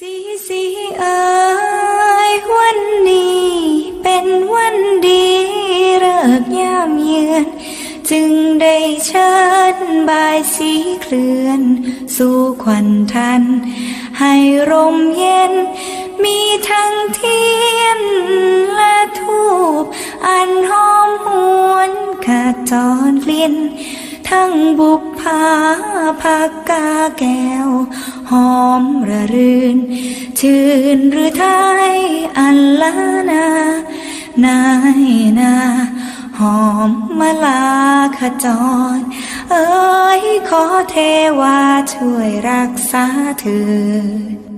สีสีเอ๋ยวันนี้ เป็นวันดีเลิกยามเยือน จึงได้เชิญบายสีเคลื่อน สู่ควันทัน ให้ร่มเย็น มีทั้งที่ ทั้งบุปผาผักกาแก้ว หอมระรื่น ชื่นหรือไทยอันลานา นายนา หอมมาลาขจร เอ้ยขอเทวาช่วยรักษาเถิด